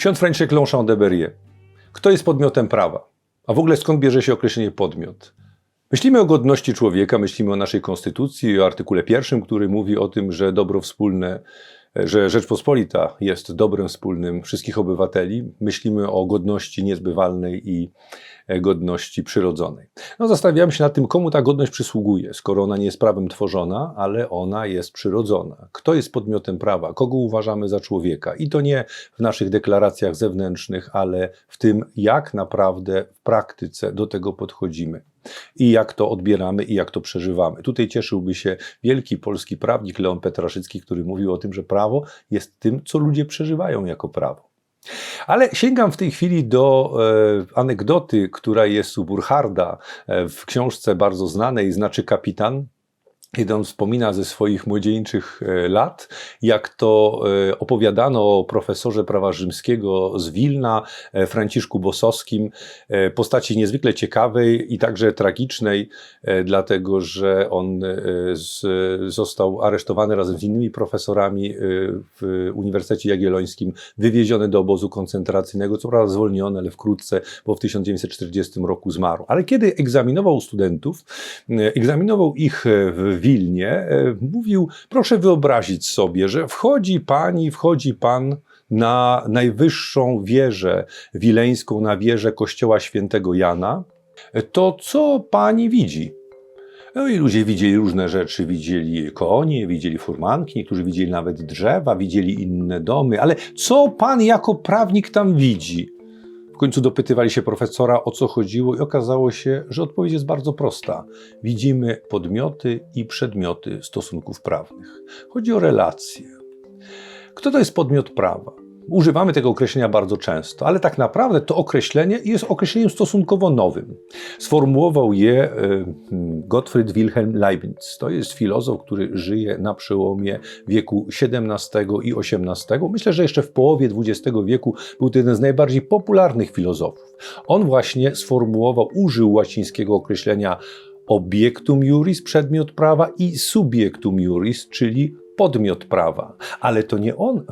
Ksiądz Franciszek Longchamp de Berrier. Kto jest podmiotem prawa? A w ogóle skąd bierze się określenie podmiot? Myślimy o godności człowieka, myślimy o naszej konstytucji, o artykule pierwszym, który mówi o tym, że dobro wspólne, że Rzeczpospolita jest dobrem wspólnym wszystkich obywateli. Myślimy o godności niezbywalnej i godności przyrodzonej. No, zastanawiałem się nad tym, komu ta godność przysługuje, skoro ona nie jest prawem tworzona, ale ona jest przyrodzona. Kto jest podmiotem prawa, kogo uważamy za człowieka? I to nie w naszych deklaracjach zewnętrznych, ale w tym, jak naprawdę w praktyce do tego podchodzimy i jak to odbieramy i jak to przeżywamy. Tutaj cieszyłby się wielki polski prawnik Leon Petraszycki, który mówił o tym, że prawo jest tym, co ludzie przeżywają jako prawo. Ale sięgam w tej chwili do e, anegdoty, która jest u Burcharda e, w książce bardzo znanej, znaczy kapitan, kiedy on wspomina ze swoich młodzieńczych e, lat, jak to e, opowiadano o profesorze prawa rzymskiego z Wilna, e, Franciszku Bosowskim, postaci niezwykle ciekawej i także tragicznej, dlatego że on został aresztowany razem z innymi profesorami w Uniwersytecie Jagiellońskim, wywieziony do obozu koncentracyjnego, co prawda zwolniony, ale wkrótce, bo w 1940 roku zmarł. Ale kiedy egzaminował studentów, egzaminował ich w Wilnie, e, mówił: Proszę wyobrazić sobie, że wchodzi pani, wchodzi pan na najwyższą wieżę wileńską, na wieżę kościoła świętego Jana. To co pani widzi? No i ludzie widzieli różne rzeczy, widzieli konie, widzieli furmanki, niektórzy widzieli nawet drzewa, widzieli inne domy, ale co pan jako prawnik tam widzi? Końcu dopytywali się profesora, o co chodziło, i okazało się, że odpowiedź jest bardzo prosta. Widzimy podmioty i przedmioty stosunków prawnych. Chodzi o relacje. Kto to jest podmiot prawa? Używamy tego określenia bardzo często, ale tak naprawdę to określenie jest określeniem stosunkowo nowym. Sformułował je e, Gottfried Wilhelm Leibniz. To jest filozof, który żyje na przełomie wieku XVII i XVIII. Myślę, że jeszcze w połowie XX wieku był to jeden z najbardziej popularnych filozofów. On właśnie sformułował, użył łacińskiego określenia obiectum juris, przedmiot prawa, i subjectum juris, czyli podmiot prawa, ale to nie on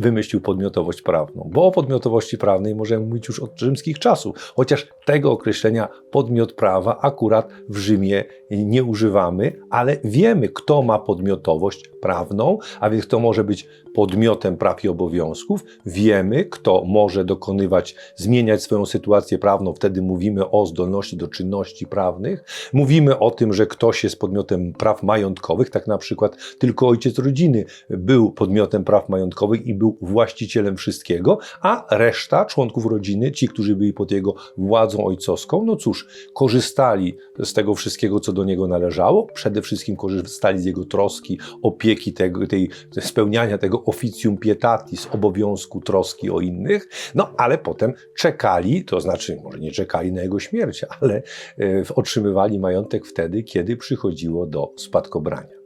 wymyślił podmiotowość prawną, bo o podmiotowości prawnej możemy mówić już od rzymskich czasów, chociaż tego określenia podmiot prawa akurat w Rzymie nie używamy, ale wiemy, kto ma podmiotowość prawną, a więc kto może być podmiotem praw i obowiązków, wiemy, kto może dokonywać, zmieniać swoją sytuację prawną, wtedy mówimy o zdolności do czynności prawnych, mówimy o tym, że ktoś jest podmiotem praw majątkowych, tak na przykład tylko ojciec rodziny. Był podmiotem praw majątkowych i był właścicielem wszystkiego, a reszta członków rodziny, ci, którzy byli pod jego władzą ojcowską, no cóż, korzystali z tego wszystkiego, co do niego należało, przede wszystkim korzystali z jego troski, opieki, tego, tej, spełniania tego officium pietatis, obowiązku troski o innych, no ale potem czekali, to znaczy może nie czekali na jego śmierć, ale e, otrzymywali majątek wtedy, kiedy przychodziło do spadkobrania.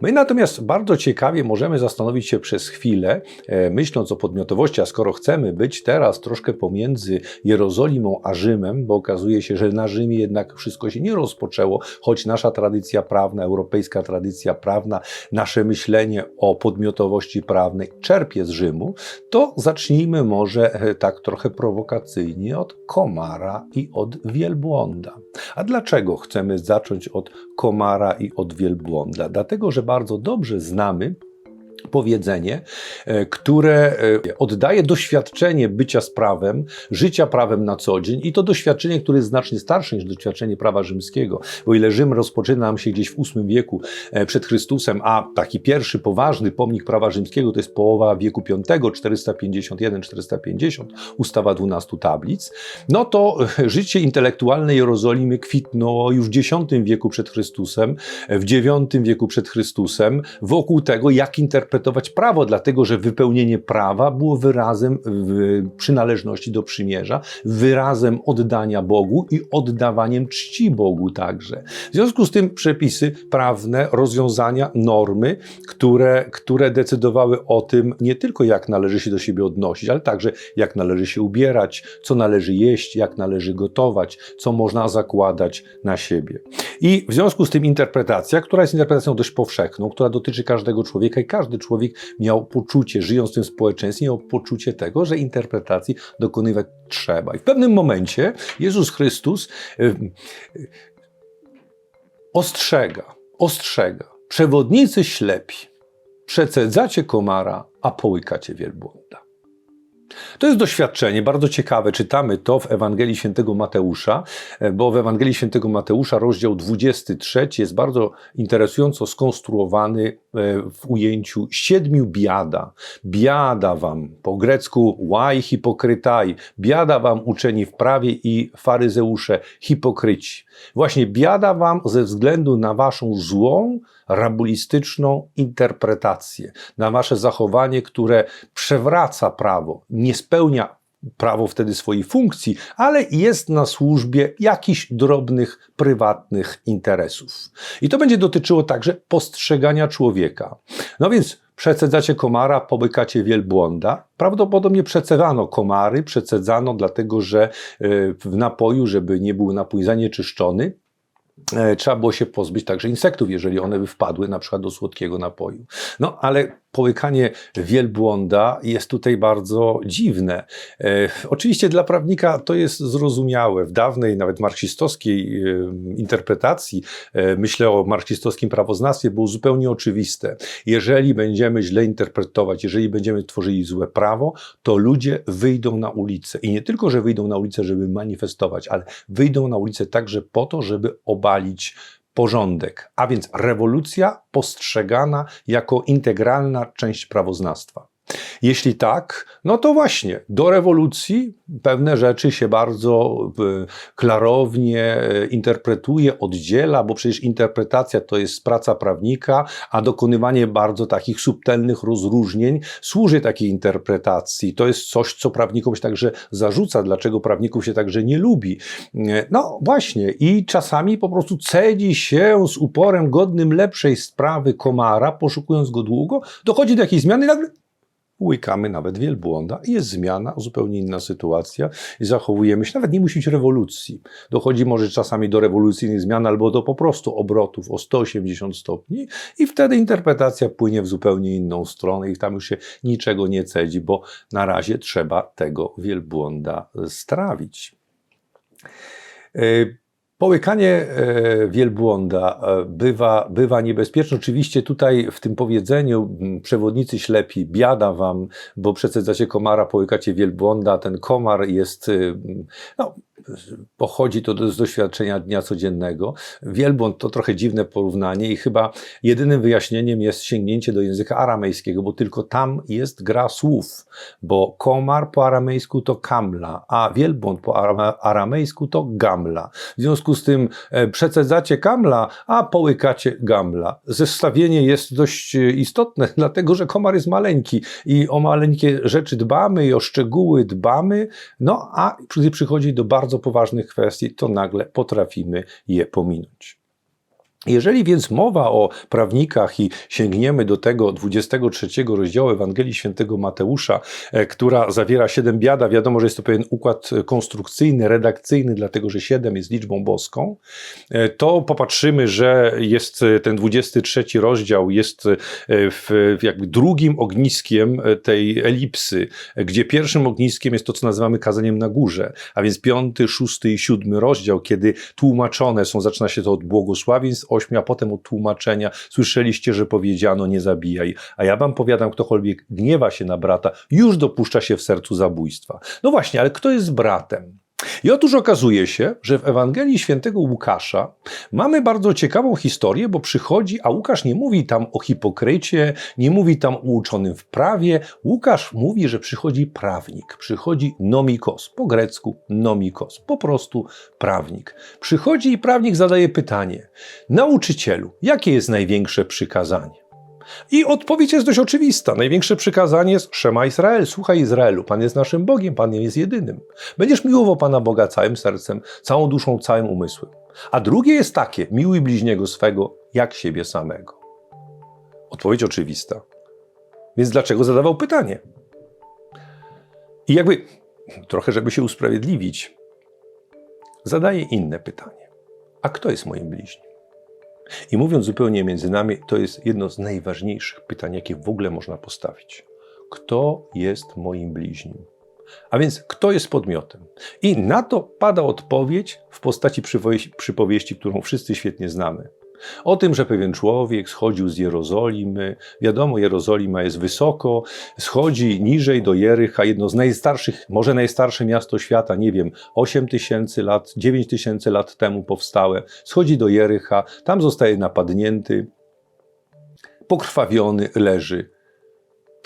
My natomiast bardzo ciekawie możemy zastanowić się przez chwilę, e, myśląc o podmiotowości, a skoro chcemy być teraz troszkę pomiędzy Jerozolimą a Rzymem, bo okazuje się, że na Rzymie jednak wszystko się nie rozpoczęło, choć nasza tradycja prawna, europejska tradycja prawna, nasze myślenie o podmiotowości prawnej czerpie z Rzymu, to zacznijmy może e, tak trochę prowokacyjnie od komara i od wielbłąda. A dlaczego chcemy zacząć od komara i od wielbłąda? Dlatego, że bardzo dobrze znamy powiedzenie, e, które e, oddaje doświadczenie bycia z prawem, życia prawem na co dzień i to doświadczenie, które jest znacznie starsze niż doświadczenie prawa rzymskiego. Bo ile Rzym rozpoczyna nam się gdzieś w VIII wieku e, przed Chrystusem, a taki pierwszy poważny pomnik prawa rzymskiego to jest połowa wieku V, 451-450, ustawa 12 tablic, no to życie intelektualne Jerozolimy kwitnęło już w X wieku przed Chrystusem, w IX wieku przed Chrystusem, wokół tego, jak interpretować interpretować prawo, dlatego że wypełnienie prawa było wyrazem przynależności do przymierza, wyrazem oddania Bogu i oddawaniem czci Bogu także. W związku z tym przepisy prawne, rozwiązania, normy, które, które decydowały o tym nie tylko jak należy się do siebie odnosić, ale także jak należy się ubierać, co należy jeść, jak należy gotować, co można zakładać na siebie. I w związku z tym interpretacja, która jest interpretacją dość powszechną, która dotyczy każdego człowieka i każdy człowiek człowiek miał poczucie, żyjąc w tym społeczeństwie, miał poczucie tego, że interpretacji dokonywać trzeba. I w pewnym momencie Jezus Chrystus ostrzega, ostrzega. Przewodnicy ślepi, przecedzacie komara, a połykacie wielbłąda. To jest doświadczenie bardzo ciekawe. Czytamy to w Ewangelii Świętego Mateusza, e, bo w Ewangelii Świętego Mateusza rozdział 23 jest bardzo interesująco skonstruowany e, w ujęciu siedmiu biada. Biada wam, po grecku łaj hipokrytaj, biada wam uczeni w prawie i faryzeusze hipokryci. Właśnie biada wam ze względu na waszą złą, rabulistyczną interpretację, na wasze zachowanie, które przewraca prawo, nie spełnia prawo wtedy swojej funkcji, ale jest na służbie jakichś drobnych, prywatnych interesów. I to będzie dotyczyło także postrzegania człowieka. No więc przecedzacie komara, pobykacie wielbłąda. Prawdopodobnie przecedzano komary, przecedzano dlatego, że e, w napoju, żeby nie był napój zanieczyszczony, trzeba było się pozbyć także insektów, jeżeli one by wpadły na przykład do słodkiego napoju. No ale połykanie wielbłąda jest tutaj bardzo dziwne. E, oczywiście dla prawnika to jest zrozumiałe. W dawnej, nawet marksistowskiej e, interpretacji, e, myślę o marksistowskim prawoznawstwie, było zupełnie oczywiste. Jeżeli będziemy źle interpretować, jeżeli będziemy tworzyli złe prawo, to ludzie wyjdą na ulicę. I nie tylko, że wyjdą na ulicę, żeby manifestować, ale wyjdą na ulicę także po to, żeby obalić porządek, a więc rewolucja postrzegana jako integralna część prawoznawstwa. Jeśli tak, no to właśnie do rewolucji pewne rzeczy się bardzo e, klarownie e, interpretuje, oddziela, bo przecież interpretacja to jest praca prawnika, a dokonywanie bardzo takich subtelnych rozróżnień służy takiej interpretacji. To jest coś, co prawnikom się także zarzuca, dlaczego prawników się także nie lubi. E, no właśnie, i czasami po prostu cedzi się z uporem godnym lepszej sprawy komara, poszukując go długo, dochodzi do jakiejś zmiany i nagle łykamy nawet wielbłąda i jest zmiana, zupełnie inna sytuacja i zachowujemy się, nawet nie musi być rewolucji. Dochodzi może czasami do rewolucyjnych zmian albo do po prostu obrotów o 180 stopni i wtedy interpretacja płynie w zupełnie inną stronę i tam już się niczego nie cedzi, bo na razie trzeba tego wielbłąda strawić. Yy, Połykanie e, wielbłąda e, bywa, bywa niebezpieczne. Oczywiście tutaj w tym powiedzeniu przewodnicy ślepi, biada wam, bo przecedzacie komara, połykacie wielbłąda. Ten komar jest, y, no, pochodzi to z doświadczenia dnia codziennego. Wielbłąd to trochę dziwne porównanie i chyba jedynym wyjaśnieniem jest sięgnięcie do języka aramejskiego, bo tylko tam jest gra słów, bo komar po aramejsku to kamla, a wielbłąd po aramejsku to gamla. W związku z tym e, przecedzacie kamla, a połykacie gamla. Zestawienie jest dość e, istotne, dlatego że komar jest maleńki i o maleńkie rzeczy dbamy i o szczegóły dbamy, no a gdy przychodzi do bardzo bardzo poważnych kwestii, to nagle potrafimy je pominąć. Jeżeli więc mowa o prawnikach i sięgniemy do tego 23 rozdziału Ewangelii Świętego Mateusza, e, która zawiera siedem biada, wiadomo, że jest to pewien układ konstrukcyjny, redakcyjny, dlatego że siedem jest liczbą boską, e, to popatrzymy, że jest e, ten 23 rozdział jest w, jakby drugim ogniskiem tej elipsy, gdzie pierwszym ogniskiem jest to, co nazywamy kazaniem na górze, a więc piąty, szósty i siódmy rozdział, kiedy tłumaczone są, zaczyna się to od błogosławieństw, ośmiu, a potem od tłumaczenia. Słyszeliście, że powiedziano nie zabijaj. A ja wam powiadam, ktokolwiek gniewa się na brata, już dopuszcza się w sercu zabójstwa. No właśnie, ale kto jest bratem? I otóż okazuje się, że w Ewangelii świętego Łukasza mamy bardzo ciekawą historię, bo przychodzi, a Łukasz nie mówi tam o hipokrycie, nie mówi tam o uczonym w prawie. Łukasz mówi, że przychodzi prawnik, przychodzi nomikos, po grecku nomikos, po prostu prawnik. Przychodzi i prawnik zadaje pytanie: Nauczycielu, jakie jest największe przykazanie? I odpowiedź jest dość oczywista. Największe przykazanie jest Szema Izrael. Słuchaj Izraelu, Pan jest naszym Bogiem, Pan jest jedynym. Będziesz miłował Pana Boga całym sercem, całą duszą, całym umysłem. A drugie jest takie, miłuj bliźniego swego jak siebie samego. Odpowiedź oczywista. Więc dlaczego zadawał pytanie? I jakby, trochę żeby się usprawiedliwić, zadaje inne pytanie. A kto jest moim bliźnim? I mówiąc zupełnie między nami, to jest jedno z najważniejszych pytań, jakie w ogóle można postawić. Kto jest moim bliźnim? A więc kto jest podmiotem? I na to pada odpowiedź w postaci przypowieści, którą wszyscy świetnie znamy. O tym, że pewien człowiek schodził z Jerozolimy. Wiadomo, Jerozolima jest wysoko, schodzi niżej do Jericha, jedno z najstarszych, może najstarsze miasto świata, nie wiem, 8 tysięcy lat, 9 tysięcy lat temu powstałe. Schodzi do Jericha, tam zostaje napadnięty, pokrwawiony leży.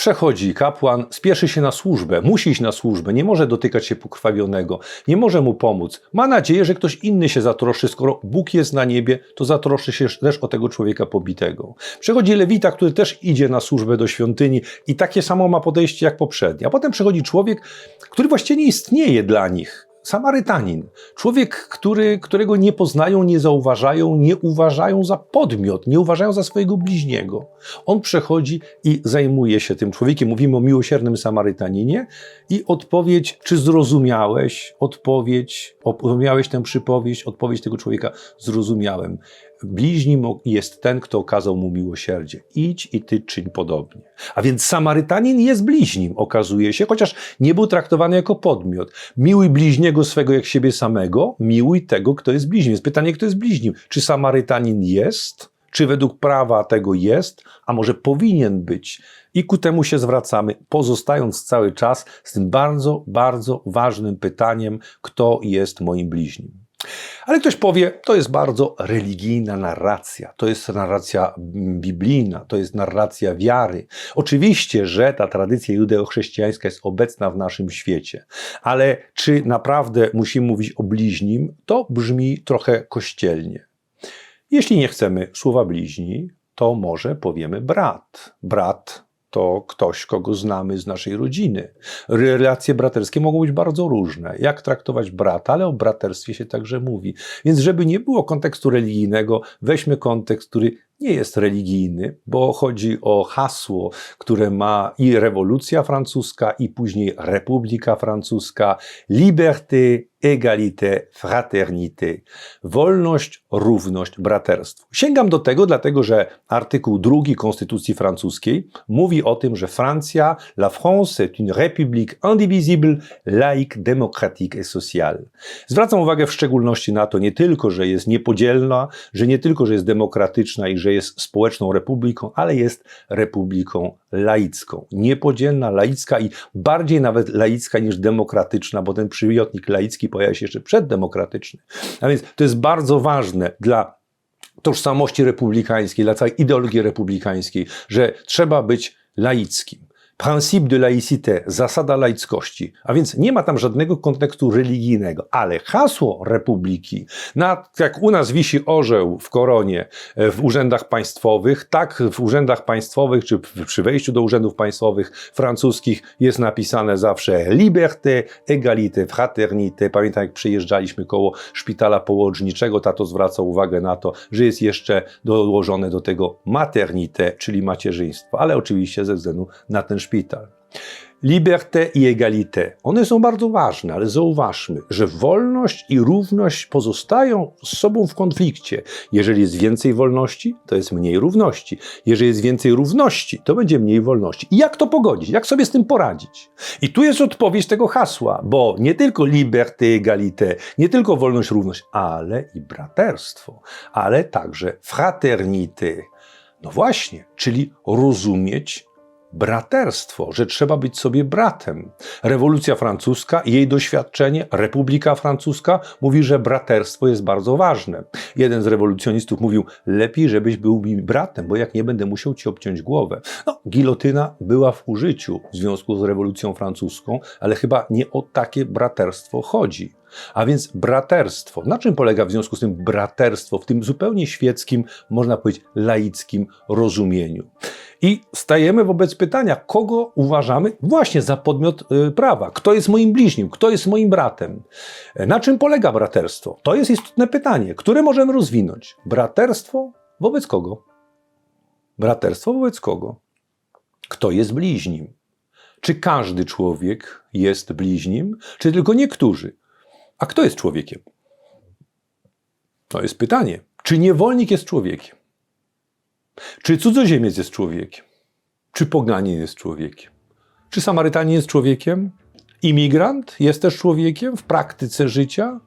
Przechodzi kapłan, spieszy się na służbę, musi iść na służbę, nie może dotykać się pokrwawionego, nie może mu pomóc. Ma nadzieję, że ktoś inny się zatroszczy, skoro Bóg jest na niebie, to zatroszczy się też o tego człowieka pobitego. Przechodzi lewita, który też idzie na służbę do świątyni i takie samo ma podejście jak poprzedni. A potem przechodzi człowiek, który właściwie nie istnieje dla nich. Samarytanin, człowiek, który, którego nie poznają, nie zauważają, nie uważają za podmiot, nie uważają za swojego bliźniego. On przechodzi i zajmuje się tym człowiekiem. Mówimy o miłosiernym Samarytaninie i odpowiedź, czy zrozumiałeś odpowiedź, zrozumiałeś tę przypowieść, odpowiedź tego człowieka, zrozumiałem. Bliźnim jest ten, kto okazał mu miłosierdzie. Idź i ty czyń podobnie. A więc Samarytanin jest bliźnim, okazuje się, chociaż nie był traktowany jako podmiot. Miłuj bliźniego swego jak siebie samego, miłuj tego, kto jest bliźnim. Jest pytanie, kto jest bliźnim. Czy Samarytanin jest? Czy według prawa tego jest, a może powinien być? I ku temu się zwracamy, pozostając cały czas z tym bardzo, bardzo ważnym pytaniem, kto jest moim bliźnim. Ale ktoś powie, to jest bardzo religijna narracja, to jest narracja biblijna, to jest narracja wiary. Oczywiście, że ta tradycja judeo-chrześcijańska jest obecna w naszym świecie, ale czy naprawdę musimy mówić o bliźnim, to brzmi trochę kościelnie. Jeśli nie chcemy słowa bliźni, to może powiemy brat. Brat to ktoś, kogo znamy z naszej rodziny. Relacje braterskie mogą być bardzo różne. Jak traktować brata, ale o braterstwie się także mówi. Więc, żeby nie było kontekstu religijnego, weźmy kontekst, który nie jest religijny, bo chodzi o hasło, które ma i rewolucja francuska, i później Republika Francuska, liberté, égalité, fraternité. Wolność, równość, braterstwo. Sięgam do tego, dlatego że artykuł drugi Konstytucji francuskiej mówi o tym, że Francja, la France est une république indivisible, laïque, démocratique et sociale. Zwracam uwagę w szczególności na to nie tylko, że jest niepodzielna, że nie tylko, że jest demokratyczna i że jest społeczną republiką, ale jest republiką laicką. Niepodzielna, laicka i bardziej nawet laicka niż demokratyczna, bo ten przymiotnik laicki pojawia się jeszcze przeddemokratyczny. A więc to jest bardzo ważne dla tożsamości republikańskiej, dla całej ideologii republikańskiej, że trzeba być laickim principe de laïcité, zasada laickości, a więc nie ma tam żadnego kontekstu religijnego, ale hasło republiki, na, jak u nas wisi orzeł w koronie e, w urzędach państwowych, tak w urzędach państwowych, czy przy wejściu do urzędów państwowych francuskich jest napisane zawsze liberté, égalité, fraternité. Pamiętam, jak przyjeżdżaliśmy koło szpitala położniczego, tato zwraca uwagę na to, że jest jeszcze dołożone do tego maternité, czyli macierzyństwo, ale oczywiście ze względu na ten szpital szpital. Liberté i égalité. One są bardzo ważne, ale zauważmy, że wolność i równość pozostają z sobą w konflikcie. Jeżeli jest więcej wolności, to jest mniej równości. Jeżeli jest więcej równości, to będzie mniej wolności. I jak to pogodzić? Jak sobie z tym poradzić? I tu jest odpowiedź tego hasła, bo nie tylko liberté, égalité, nie tylko wolność, równość, ale i braterstwo, ale także fraternité. No właśnie, czyli rozumieć braterstwo, że trzeba być sobie bratem. Rewolucja francuska i jej doświadczenie, Republika Francuska mówi, że braterstwo jest bardzo ważne. Jeden z rewolucjonistów mówił, lepiej, żebyś był mi bratem, bo jak nie będę musiał ci obciąć głowę. No, gilotyna była w użyciu w związku z rewolucją francuską, ale chyba nie o takie braterstwo chodzi. A więc braterstwo. Na czym polega w związku z tym braterstwo w tym zupełnie świeckim, można powiedzieć laickim rozumieniu? I stajemy wobec pytania, kogo uważamy właśnie za podmiot y, prawa? Kto jest moim bliźnim? Kto jest moim bratem? Na czym polega braterstwo? To jest istotne pytanie, które możemy rozwinąć. Braterstwo wobec kogo? Braterstwo wobec kogo? Kto jest bliźnim? Czy każdy człowiek jest bliźnim, czy tylko niektórzy? A kto jest człowiekiem? To jest pytanie. Czy niewolnik jest człowiekiem? Czy cudzoziemiec jest człowiekiem? Czy poganin jest człowiekiem? Czy Samarytanin jest człowiekiem? Imigrant jest też człowiekiem w praktyce życia?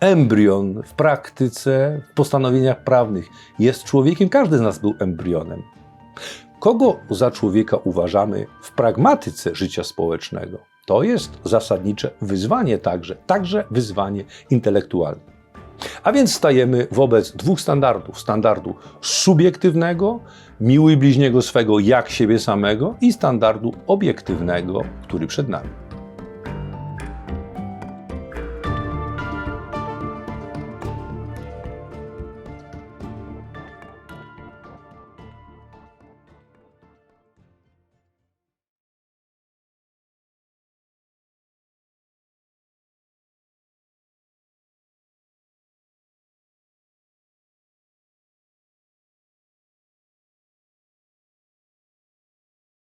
Embrion w praktyce, w postanowieniach prawnych jest człowiekiem? Każdy z nas był embrionem. Kogo za człowieka uważamy w pragmatyce życia społecznego? To jest zasadnicze wyzwanie także, także wyzwanie intelektualne. A więc stajemy wobec dwóch standardów: standardu subiektywnego, miłuj bliźniego swego jak siebie samego, i standardu obiektywnego, który przed nami.